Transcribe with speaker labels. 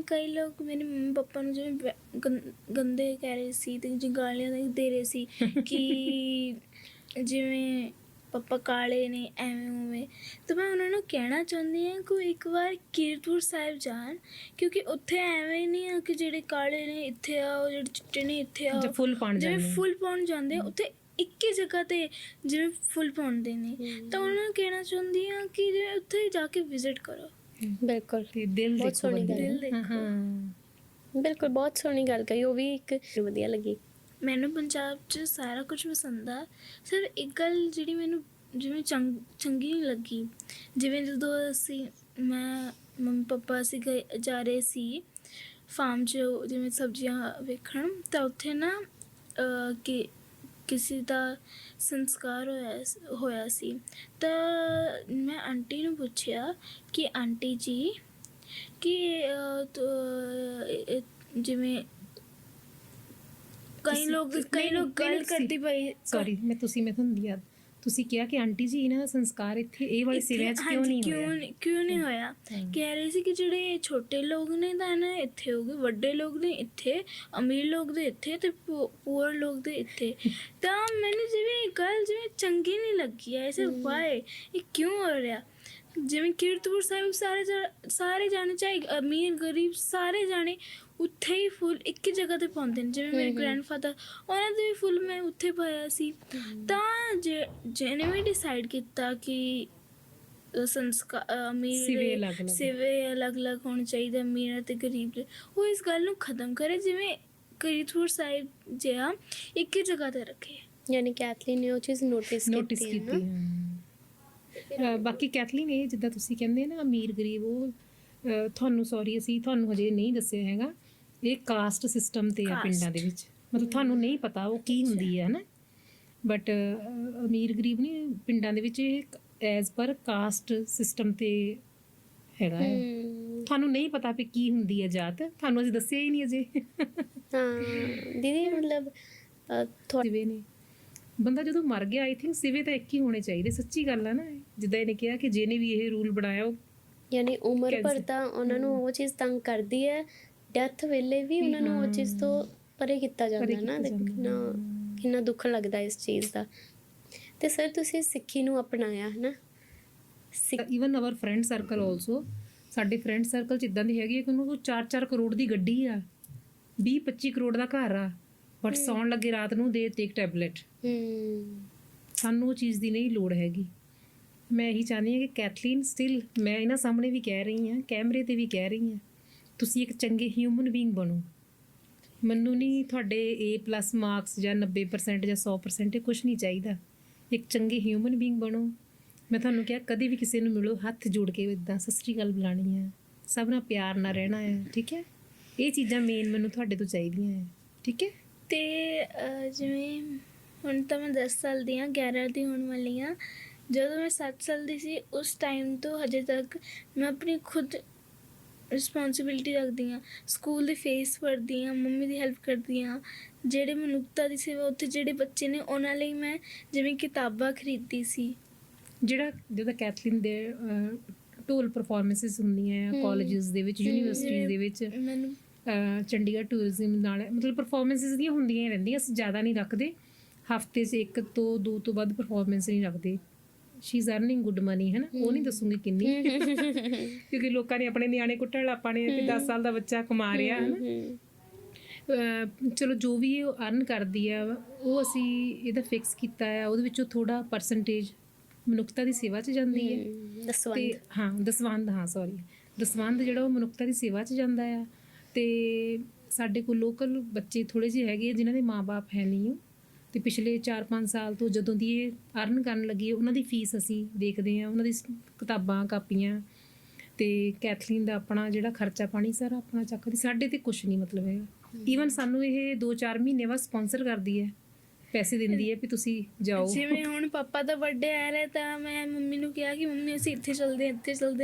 Speaker 1: ਜਿਵੇਂ ਕਈ ਲੋਕ ਮੇਰੇ ਮੰਮੀ ਪਾਪਾ ਨੂੰ ਜਿਵੇਂ ਗੰ- ਗੰਦੇ ਕਹਿ ਰਹੇ ਸੀ ਤੇ ਜਿ ਗਾਲੀਆਂ ਦੇ- ਦੇ ਰਹੇ ਸੀ ਕਿ ਜਿਵੇਂ ਪਾਪਾ ਕਾਲੇ ਨੇ ਐਵੇਂ ਉਵੇਂ। ਤਾਂ ਮੈਂ ਉਹਨਾਂ ਨੂੰ ਕਹਿਣਾ ਚਾਹੁੰਦੀ ਹਾਂ ਕਿ ਉਹ ਇੱਕ ਵਾਰ ਕੀਰਤਪੁਰ ਸਾਹਿਬ ਜਾਣ ਕਿਉਂਕਿ ਉੱਥੇ ਐਵੇਂ ਨਹੀਂ ਆ ਕਿ ਜਿਹੜੇ ਕਾਲੇ ਨੇ ਇੱਥੇ ਆਓ ਜਿਹੜੇ ਚਿੱਟੇ ਨੇ ਇੱਥੇ ਆਓ।
Speaker 2: ਜਾਂ ਫੁੱਲ ਜਾਂਦੇ
Speaker 1: ਜਿਵੇਂ
Speaker 2: ਆ।
Speaker 1: ਫੁੱਲ ਪਾਉਣ ਜਾਂਦੇ ਆ, ਉੱਥੇ ਇੱਕ ਹੀ ਜਗ੍ਹਾ ਤੇ ਜਿਵੇਂ ਫੁੱਲ ਪਾਉਂਦੇ ਨੇ। ਤਾਂ ਉਹਨਾਂ ਨੂੰ ਕਹਿਣਾ ਚਾਹੁੰਦੀ ਹਾਂ ਕਿ ਜੇ ਉੱਥੇ ਜਾ ਕੇ ਵਿਜ਼ਿਟ ਕਰੋ।
Speaker 3: ਬਿਲਕੁਲ।
Speaker 2: ਤੇ ਦਿਲ
Speaker 3: ਬਹੁਤ
Speaker 2: ਦੇਖੋ
Speaker 3: ਸੋਹਣੀ
Speaker 2: ਬੰਦੇ
Speaker 1: ਗੱਲ
Speaker 2: ਦਾ।
Speaker 1: ਹੈ।
Speaker 3: ਬਿਲਕੁਲ ਬਹੁਤ ਸੋਹਣੀ ਗੱਲ ਕਹੀ। ਉਹ ਵੀ ਇੱਕ ਵਧੀਆ ਲੱਗੀ।
Speaker 1: ਮੈਨੂੰ ਪੰਜਾਬ 'ਚ ਸਾਰਾ ਕੁਝ ਪਸੰਦ ਆ। ਸਿਰਫ ਇੱਕ ਗੱਲ ਜਿਹੜੀ ਮੈਨੂੰ ਜਿਵੇਂ ਚੰਗ ਚੰਗੀ ਨਹੀਂ ਲੱਗੀ। ਜਿਵੇਂ ਜਦੋਂ ਅਸੀਂ ਮੈਂ ਮੰਮੀ ਪਾਪਾ ਅਸੀਂ ਗਏ ਜਾ ਰਹੇ ਸੀ ਫਾਰਮ 'ਚ ਜਿਵੇਂ ਸਬਜ਼ੀਆਂ ਵੇਖਣ ਤਾਂ ਉੱਥੇ ਨਾ ਅਹ, ਕਿ ਕਿਸੇ ਦਾ ਸੰਸਕਾਰ ਹੋਇਆ ਹੋਇਆ ਸੀ। ਤਾਂ ਮੈਂ ਆਂਟੀ ਨੂੰ ਪੁੱਛਿਆ ਕਿ ਆਂਟੀ ਜੀ ਕਿ ਜਿਵੇਂ ਕਈ ਲੋਕ ਕਈ ਲੋਕ ਗੱਲ ਕਰਦੀ ਪਈ
Speaker 2: ਸੌਰੀ ਮੈਂ ਤੁਸੀਂ ਮੈਂ ਤੁਹਾਨੂੰ ਯਾਦ ਤੁਸੀਂ ਕਿਹਾ ਕਿ ਆਂਟੀ ਜੀ ਇਹਨਾਂ ਦਾ ਸੰਸਕਾਰ ਇੱਥੇ ਇਹ ਵਾਲੇ ਸਿਵਿਆਂ 'ਚ ਕਿਉਂ ਨਹੀਂ
Speaker 1: ਕਿਉਂ
Speaker 2: ਹੋਇਆ?
Speaker 1: ਕਿਉਂ ਨਹੀਂ ਹੋਇਆ। ਕਹਿ ਰਹੇ ਸੀ ਕਿ ਜਿਹੜੇ ਛੋਟੇ ਲੋਕ ਨੇ ਤਾਂ ਨਾ ਇੱਥੇ ਹੋ ਗਏ। ਵੱਡੇ ਲੋਕ ਨੇ ਇੱਥੇ। ਅਮੀਰ ਲੋਕ ਦੇ ਇੱਥੇ ਤੇ ਪੂਰ ਲੋਕ ਦੇ ਇੱਥੇ। ਤਾਂ ਮੈਨੂੰ ਜਿਵੇਂ ਗੱਲ ਜਿਵੇਂ ਚੰਗੀ ਨਹੀਂ ਲੱਗੀ ਐ ਐਸੇ ਵਾਏ। ਇਹ ਕਿਉਂ ਹੋ ਰਿਹਾ? ਜਿਵੇਂ ਕੀਰਤਪੁਰ ਸਾਹਿਬ ਸਾਰੇ ਸਾਰੇ ਜਾਣੇ ਚਾਹੇ ਅਮੀਰ ਗਰੀਬ ਸਾਰੇ ਜਾਣੇ ਉੱਥੇ ਹੀ ਫੁੱਲ ਇੱਕ ਹੀ ਜਗ੍ਹਾ ਤੇ ਪਾਉਂਦੇ ਨੇ। ਜਿਵੇਂ ਮੇਰੇ। ਗ੍ਰੈਂਡਫਾਦਰ ਉਹਨਾਂ ਦੇ ਵੀ ਫੁੱਲ ਮੈਂ ਉੱਥੇ ਪਾਇਆ ਸੀ। ਤਾਂ ਜੇ ਜਿਹਨੇ ਵੀ ਡਿਸਾਈਡ ਕੀਤਾ ਕਿ ਸੰਸਕਾਰ ਅਮੀਰ
Speaker 2: ਸਿਵੇ ਅਲੱਗ-ਅਲੱਗ।
Speaker 1: ਹੋਣੇ ਚਾਹੀਦੇ ਅਮੀਰ ਅਤੇ ਗਰੀਬ ਉਹ ਇਸ ਗੱਲ ਨੂੰ ਖਤਮ ਕਰੇ ਜਿਵੇਂ ਕੀਰਤਪੁਰ ਸਾਹਿਬ ਜਿਹਾ ਇੱਕ ਹੀ ਜਗ੍ਹਾ ਤੇ ਰੱਖੇ।
Speaker 3: ਯਾਨੀ ਕੈਥਲੀਨ ਨੇ ਉਹ ਚੀਜ਼ ਨੋਟਿਸ
Speaker 2: ਨੋਟਿਸ
Speaker 3: ਕੀਤੀ ਹੈ
Speaker 2: ਕੀਤੀ ਬਾਕੀ ਕੈਥਲੀਨ ਇਹ ਜਿੱਦਾਂ ਤੁਸੀਂ ਕਹਿੰਦੇ ਨਾ ਅਮੀਰ ਗਰੀਬ ਉਹ ਤੁਹਾਨੂੰ ਸੌਰੀ ਅਸੀਂ ਤੁਹਾਨੂੰ ਹਜੇ ਨਹੀਂ ਦੱਸਿਆ ਹੈਗਾ। ਇਹ ਕਾਸਟ ਸਿਸਟਮ ਤੇ ਆ। ਪਿੰਡਾਂ ਦੇ ਵਿੱਚ। ਮਤਲਬ ਤੁਹਾਨੂੰ ਨਹੀਂ ਪਤਾ ਉਹ ਕੀ ਹੁੰਦੀ ਹੈ ਨਾ ਬਟ ਅਮੀਰ ਗਰੀਬ ਨਹੀਂ ਪਿੰਡਾਂ ਦੇ ਵਿੱਚ ਇਹ ਐਜ਼ ਪਰ ਕਾਸਟ ਸਿਸਟਮ ਤੇ ਹੈਗਾ ਹੈ। ਤੁਹਾਨੂੰ ਨਹੀਂ ਪਤਾ ਵੀ ਕੀ ਹੁੰਦੀ ਹੈ ਜਾਤ। ਤੁਹਾਨੂੰ ਅਸੀਂ ਦੱਸਿਆ ਹੀ ਨਹੀਂ ਅਜੇ।
Speaker 3: ਹਾਂ ਦੀਦੀ ਮਤਲਬ ਥੋੜਾ
Speaker 2: ਨੇ। ਬੰਦਾ ਜਦੋਂ ਮਰ ਗਿਆ ਆਈ ਥਿੰਕ ਸਿਵੇ ਤਾਂ ਇੱਕ ਹੀ ਹੋਣੇ ਚਾਹੀਦੇ। ਸੱਚੀ ਗੱਲ ਹੈ ਨਾ। ਜਿੱਦਾਂ ਇਹਨੇ ਕਿਹਾ ਕਿ ਜਿਹਨੇ ਵੀ ਇਹ ਰੂਲ ਬਣਾਇਆ ਉਹ
Speaker 3: ਯਾਨੀ ਉਮਰ ਭਰ। ਤਾਂ ਉਹਨਾਂ ਨੂੰ ਉਹ ਚੀਜ਼ ਤੰਗ ਕਰਦੀ ਹੈ। ਡੈਥ ਵੇਲੇ ਵੀ ਉਹਨਾਂ ਨੂੰ ਉਹ ਚੀਜ਼ ਤੋਂ ਪਰੇ ਕੀਤਾ ਜਾਂਦਾ ਹੈ ਨਾ। ਕਿੰਨਾ ਕਿੰਨਾ ਦੁੱਖ ਲੱਗਦਾ ਇਸ ਚੀਜ਼ ਦਾ। ਤੇ ਸਰ ਤੁਸੀਂ ਸਿੱਖੀ ਨੂੰ ਅਪਣਾਇਆ ਹੈ ਨਾ
Speaker 2: even our friend circle also ਸਾਡੇ ਫਰੈਂਡ ਸਰਕਲ ਚ ਇਦਾਂ ਦੀ ਹੈਗੀ ਕਿ ਉਹਨੂੰ 4-4 ਕਰੋੜ ਦੀ ਗੱਡੀ ਆ। 20-25 ਕਰੋੜ ਦਾ ਘਰ ਆ। ਬਟ ਸੌਣ ਲੱਗੇ ਰਾਤ ਨੂੰ ਦੇ ਤੇ ਇੱਕ ਟੈਬਲੇਟ
Speaker 3: ਹਮ
Speaker 2: ਸਾਨੂੰ ਉਹ ਚੀਜ਼ ਦੀ ਨਹੀਂ ਲੋੜ ਹੈਗੀ। ਮੈਂ ਇਹੀ ਚਾਹੁੰਦੀ ਹਾਂ ਕਿ ਕੈਥਲੀਨ ਸਟਿਲ ਮੈਂ ਇਹਨਾਂ ਸਾਹਮਣੇ ਵੀ ਕਹਿ ਰਹੀ ਹਾਂ ਕੈਮਰੇ ਤੇ ਵੀ ਕਹਿ ਰਹੀ ਹਾਂ ਤੁਸੀਂ ਇੱਕ ਚੰਗੇ ਹਿਊਮਨ ਬੀਇੰਗ ਬਣੋ। ਮੈਨੂੰ ਨਹੀਂ ਤੁਹਾਡੇ A+ ਮਾਰਕਸ ਜਾਂ 90% ਜਾਂ 100% ਇਹ ਕੁਝ ਨਹੀਂ ਚਾਹੀਦਾ। ਇੱਕ ਚੰਗੇ ਹਿਊਮਨ ਬੀਇੰਗ ਬਣੋ। ਮੈਂ ਤੁਹਾਨੂੰ ਕਿਹਾ ਕਦੇ ਵੀ ਕਿਸੇ ਨੂੰ ਮਿਲੋ ਹੱਥ ਜੋੜ ਕੇ ਇਦਾਂ ਸਤਿ ਸ਼੍ਰੀ ਅਕਾਲ ਬੁਲਾਣੀ ਹੈ ਸਭ ਨਾਲ ਪਿਆਰ ਨਾਲ ਰਹਿਣਾ ਹੈ ਠੀਕ ਹੈ? ਇਹ ਚੀਜ਼ਾਂ ਮੇਨ ਮੈਨੂੰ ਤੁਹਾਡੇ ਤੋਂ ਚਾਹੀਦੀਆਂ ਹੈ ਠੀਕ ਹੈ?
Speaker 1: ਤੇ ਜਿਵੇਂ ਹੁਣ ਤਾਂ ਮੈਂ 10 ਸਾਲ ਦੀ ਹਾਂ 11 ਦੀ ਹੋਣ ਵਾਲੀ ਹਾਂ ਜਦੋਂ ਮੈਂ 7 ਸਾਲ ਦੀ ਸੀ ਉਸ ਟਾਈਮ ਤੋਂ ਹਜੇ ਤੱਕ ਮੈਂ ਆਪਣੀ ਖੁਦ ਰਿਸਪੌਂਸਿਬਿਲਟੀ ਰੱਖਦੀ ਹਾਂ। ਸਕੂਲ ਦੀ ਫੀਸ ਭਰਦੀ ਹਾਂ ਮੰਮੀ ਦੀ ਹੈਲਪ ਕਰਦੀ ਹਾਂ ਜਿਹੜੇ ਮਨੁੱਖਤਾ ਦੀ ਸੇਵਾ ਉੱਥੇ ਜਿਹੜੇ ਬੱਚੇ ਨੇ ਉਹਨਾਂ ਲਈ ਮੈਂ ਜਿਵੇਂ ਕਿਤਾਬਾਂ ਖਰੀਦਦੀ ਸੀ।
Speaker 2: ਜਿਹੜਾ ਜਿਹਦਾ ਕੈਥਲੀਨ ਦੇ ਟੂਲ ਪਰਫਾਰਮੈਂਸਸ ਹੁੰਦੀਆਂ। ਕਾਲਜਸ ਦੇ ਵਿੱਚ ਯੂਨੀਵਰਸਿਟੀਜ਼ ਦੇ ਵਿੱਚ।
Speaker 1: ਮੈਨੂੰ
Speaker 2: ਚੰਡੀਗੜ੍ਹ ਟੂਰਿਜ਼ਮ ਨਾਲ ਮਤਲਬ ਪਰਫਾਰਮੈਂਸਸ ਦੀਆਂ ਹੁੰਦੀਆਂ ਹੀ ਰਹਿੰਦੀਆਂ ਅਸੀਂ ਜ਼ਿਆਦਾ ਨਹੀਂ ਰੱਖਦੇ। ਹਫ਼ਤੇ 'ਚ ਇੱਕ ਤੋਂ ਦੋ ਤੋਂ ਵੱਧ ਪਰਫਾਰਮੈਂਸ ਨਹੀਂ ਰੱਖਦੇ। She is earning good money ਹੈ ਨਾ ਉਹ ਨਹੀਂ ਦੱਸੂਗੀ ਕਿੰਨੀ। ਕਿਉਂਕਿ ਲੋਕਾਂ ਨੇ ਆਪਣੇ ਨਿਆਣੇ ਕੁੱਟਣ ਲਾਪਾਣੇ ਕਿ 10 ਸਾਲ ਦਾ ਬੱਚਾ ਕਮਾ ਰਿਹਾ ਹੈ ਨਾ ਚਲੋ ਜੋ ਵੀ ਉਹ ਅਰਨ ਕਰਦੀ ਆ ਉਹ ਅਸੀਂ ਇਹਦਾ ਫਿਕਸ ਕੀਤਾ ਆ ਉਹਦੇ ਵਿੱਚੋਂ ਥੋੜਾ ਪਰਸੈਂਟੇਜ ਮਨੁੱਖਤਾ ਦੀ ਸੇਵਾ 'ਚ ਜਾਂਦੀ ਹੈ
Speaker 3: ਦਸਵੰਧ।
Speaker 2: ਹਾਂ ਦਸਵੰਧ ਹਾਂ ਸੌਰੀ ਦਸਵੰਧ ਜਿਹੜਾ ਉਹ ਮਨੁੱਖਤਾ ਦੀ ਸੇਵਾ 'ਚ ਜਾਂਦਾ ਆ। ਤੇ ਸਾਡੇ ਕੋਲ ਲੋਕਲ ਬੱਚੇ ਥੋੜੇ ਜਿਹੇ ਹੈਗੇ ਜਿਨ੍ਹਾਂ ਦੇ ਮਾਪੇ ਹੈ ਨਹੀਂ ਉਹ। ਤੇ ਪਿਛਲੇ 4-5 ਸਾਲ ਤੋਂ ਜਦੋਂ ਦੀ ਇਹ ਅਰਨ ਕਰਨ ਲੱਗੀ ਹੈ, ਉਹਨਾਂ ਦੀ ਫੀਸ ਅਸੀਂ ਦੇਖਦੇ ਆ ਉਹਨਾਂ ਦੀ ਕਿਤਾਬਾਂ ਕਾਪੀਆਂ ਤੇ ਕੈਥਲੀਨ ਦਾ ਆਪਣਾ ਜਿਹੜਾ ਖਰਚਾ ਪਾਣੀ ਸਾਰਾ ਆਪਣਾ ਚੱਕਦੀ ਸਾਡੇ ਤੇ ਕੁਝ ਨਹੀਂ ਮਤਲਬ ਹੈਗਾ। ਈਵਨ ਸਾਨੂੰ ਇਹ 2-4 ਮਹੀਨੇ ਬਾਅਦ ਸਪਾਂਸਰ ਕਰਦੀ ਹੈ ਪੈਸੇ ਦਿੰਦੀ ਹੈ ਵੀ ਤੁਸੀਂ ਜਾਓ।
Speaker 1: ਜਿਵੇਂ ਹੁਣ ਪਾਪਾ ਦਾ ਬਰਥਡੇ ਆ ਰਿਹਾ ਤਾਂ ਮੈਂ ਮੰਮੀ ਨੂੰ ਕਿਹਾ ਕਿ ਮੰਮੀ ਅਸੀਂ ਇੱਥੇ ਚੱਲਦੇ ਹਾਂ ਇੱਥੇ ਚੱਲਦੇ